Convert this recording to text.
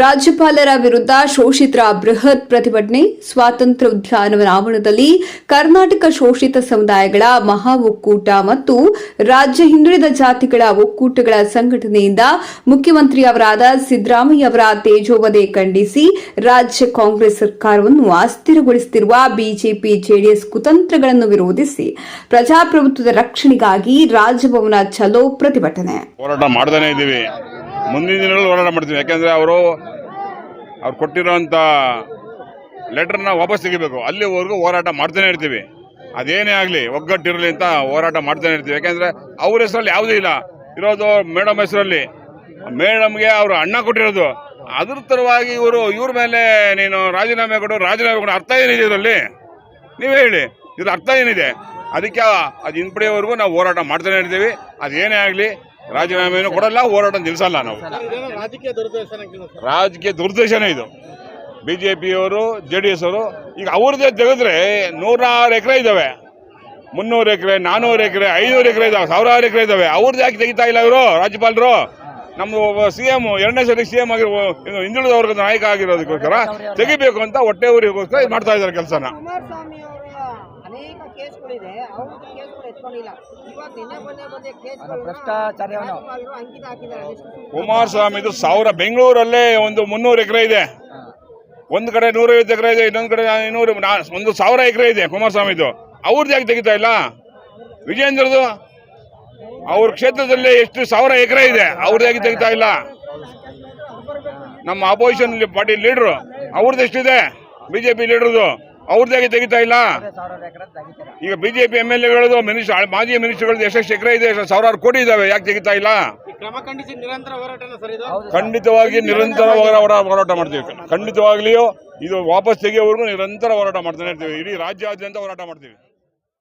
ರಾಜ್ಯಪಾಲರ ವಿರುದ್ಧ ಶೋಷಿತರ ಬೃಹತ್ ಪ್ರತಿಭಟನೆ, ಸ್ವಾತಂತ್ರ್ಯ ಉದ್ಯಾನವನ ಆವರಣದಲ್ಲಿ ಕರ್ನಾಟಕ ಶೋಷಿತ ಸಮುದಾಯಗಳ ಮಹಾ ಒಕ್ಕೂಟ ಮತ್ತು ರಾಜ್ಯ ಹಿಂದುಳಿದ ಜಾತಿಗಳ ಒಕ್ಕೂಟಗಳ ಸಂಘಟನೆಯಿಂದ ಮುಖ್ಯಮಂತ್ರಿಯವರಾದ ಸಿದ್ದರಾಮಯ್ಯ ಅವರ ತೇಜೋವಧೆ ಖಂಡಿಸಿ ರಾಜ್ಯ ಕಾಂಗ್ರೆಸ್ ಸರ್ಕಾರವನ್ನು ಅಸ್ಥಿರಗೊಳಿಸುತ್ತಿರುವ ಬಿಜೆಪಿ, ಜೆಡಿಎಸ್ ಕುತಂತ್ರಗಳನ್ನು ವಿರೋಧಿಸಿ ಪ್ರಜಾಪ್ರಭುತ್ವದ ರಕ್ಷಣೆಗಾಗಿ ರಾಜಭವನ ಚಲೋ ಪ್ರತಿಭಟನೆ. ಹೋರಾಟ ಮುಂದಿನ ದಿನಗಳಲ್ಲಿ ಹೋರಾಟ ಮಾಡ್ತೀವಿ. ಯಾಕೆಂದರೆ ಅವರು ಅವ್ರು ಕೊಟ್ಟಿರೋಂಥ ಲೆಟ್ರನ್ನ ವಾಪಸ್ ತೆಗಿಬೇಕು. ಅಲ್ಲಿವರೆಗೂ ಹೋರಾಟ ಮಾಡ್ತಾನೆ ಇರ್ತೀವಿ. ಅದೇನೇ ಆಗಲಿ, ಒಗ್ಗಟ್ಟಿರಲಿ ಅಂತ ಹೋರಾಟ ಮಾಡ್ತಾನೆ ಇರ್ತೀವಿ. ಯಾಕೆಂದರೆ ಅವ್ರ ಹೆಸರಲ್ಲಿ ಯಾವುದೂ ಇಲ್ಲ. ಇರೋದು ಮೇಡಮ್ ಹೆಸರಲ್ಲಿ. ಮೇಡಮ್ಗೆ ಅವರು ಅಣ್ಣ ಕೊಟ್ಟಿರೋದು. ಅದ್ರ ತರವಾಗಿ ಇವರು, ಇವ್ರ ಮೇಲೆ ನೀನು ರಾಜೀನಾಮೆ ಕೊಡು ರಾಜೀನಾಮೆ ಕೊಡು. ಅರ್ಥ ಏನಿದೆ ಇದರಲ್ಲಿ? ನೀವೇ ಹೇಳಿ. ಇದ್ರ ಅರ್ಥ ಏನಿದೆ? ಅದಕ್ಕೆ ಅದು ಹಿಂಪಡೆಯವರೆಗೂ ನಾವು ಹೋರಾಟ ಮಾಡ್ತಾನೆ ಇರ್ತೀವಿ. ಅದೇನೇ ಆಗಲಿ ರಾಜೀನಾಮೆನೂ ಕೊಡಲ್ಲ ಹೋರಾಟ ನಿಲ್ಲಿಸಲ್ಲ ನಾವು. ರಾಜಕೀಯ ದುರ್ದೇಶನ ಕೆಲಸ ರಾಜಕೀಯ ದುರ್ದೇಶನೇ ಇದು. ಬಿ ಜೆ ಪಿಯವರು ಜೆ ಡಿ ಎಸ್ ಅವರು ಈಗ ಅವ್ರದ್ದೇ ತೆಗೆದ್ರೆ ನೂರಾರು ಎಕರೆ ಇದ್ದಾವೆ ಮುನ್ನೂರು ಎಕರೆ ನಾನ್ನೂರು ಎಕರೆ ಐನೂರು ಎಕರೆ ಇದಾವೆ ಸಾವಿರಾರು ಎಕರೆ ಇದ್ದಾವೆ ಅವ್ರದ್ದು ಯಾಕೆ ತೆಗಿತಾ ಇಲ್ಲ ಇವರು ರಾಜ್ಯಪಾಲರು. ನಮ್ಮ ಸಿ ಎಂ ಎರಡನೇ ಸರಿ ಸಿ ಎಂ ಆಗಿರೋ ಹಿಂದುಳಿದ ವರ್ಗದ ನಾಯಕ ಆಗಿರೋದಕ್ಕೋಸ್ಕರ ತೆಗಿಬೇಕು ಅಂತ ಹೊಟ್ಟೆ ಊರಿಗೋಸ್ಕರ ಇದು ಮಾಡ್ತಾ ಇದ್ದಾರೆ ಕೆಲಸನ. ಅನೇಕ ಕೇಸ್ಗಳಿದೆ. ಕೇಸ್ಗಳು ಎತ್ಕೊಂಡಿಲ್ಲ. ಇವಾಗ ನಿನ್ನೆ ಬಂದೇ ಬಂದೆ ಕೇಸ್ ಭ್ರಷ್ಟಾಚಾರ್ಯವನ್ನು. ಅಂಕಿತ ಹಾಕಿದ್ದಾರೆ. ಕುಮಾರಸ್ವಾಮಿದು ಸಾವಿರ ಬೆಂಗಳೂರಲ್ಲೇ ಒಂದು ಮುನ್ನೂರು ಎಕರೆ ಇದೆ. ಒಂದು ಕಡೆ ನೂರೈವತ್ತು ಎಕರೆ ಇದೆ ಇನ್ನೊಂದು ಕಡೆ ಇನ್ನೂರು ನಾ- ಒಂದು ಸಾವಿರ ಎಕರೆ ಇದೆ ಕುಮಾರಸ್ವಾಮಿದು. ಅವ್ರದ್ದು ಯಾಕೆ ತೆಗಿತಾ ಇಲ್ಲ? ವಿಜಯೇಂದ್ರದು? ಅವ್ರ ಕ್ಷೇತ್ರದಲ್ಲಿ ಎಷ್ಟು ಸಾವಿರ ಎಕರೆ ಇದೆ ಅವ್ರದ್ದು ಯಾಕೆ ತೆಗಿತಾ ಇಲ್ಲ? ನಮ್ಮ ಅಪೋಸಿಷನ್ ಪಾರ್ಟಿ ಲೀಡ್ರು ಅವ್ರದ್ದು ಎಷ್ಟಿದೆ? ಬಿಜೆಪಿ ಲೀಡ್ರದು ಅವ್ರದ್ದು ಯಾಕೆ ತೆಗಿತಾ ಇಲ್ಲ. ಈಗ ಬಿಜೆಪಿ ಎಂ ಎಲ್ ಎಗಳದು ಮಿನಿಸ್ಟರ್ ಮಾಜಿ ಮಿನಿಸ್ಟರ್ಗಳದ್ದು ಎಷ್ಟೆಷ್ಟು ಎಕರೆ ಇದೆ ಎಷ್ಟು ಸಾವಿರಾರು ಕೋಟಿ ಇದಾವೆ ಯಾಕೆ ತೆಗಿತಾ ಇಲ್ಲ? ಖಂಡಿತವಾಗಿ ನಿರಂತರ ಹೋರಾಟ ಮಾಡ್ತೀವಿ. ಖಂಡಿತವಾಗ್ಲಿಯೂ ಇದು ವಾಪಸ್ ತೆಗಿಯೋವರೆಗೂ ನಿರಂತರ ಹೋರಾಟ ಮಾಡ್ತಾನೆ ಇರ್ತೀವಿ. ಇಡೀ ರಾಜ್ಯಾದ್ಯಂತ ಹೋರಾಟ ಮಾಡ್ತೀವಿ.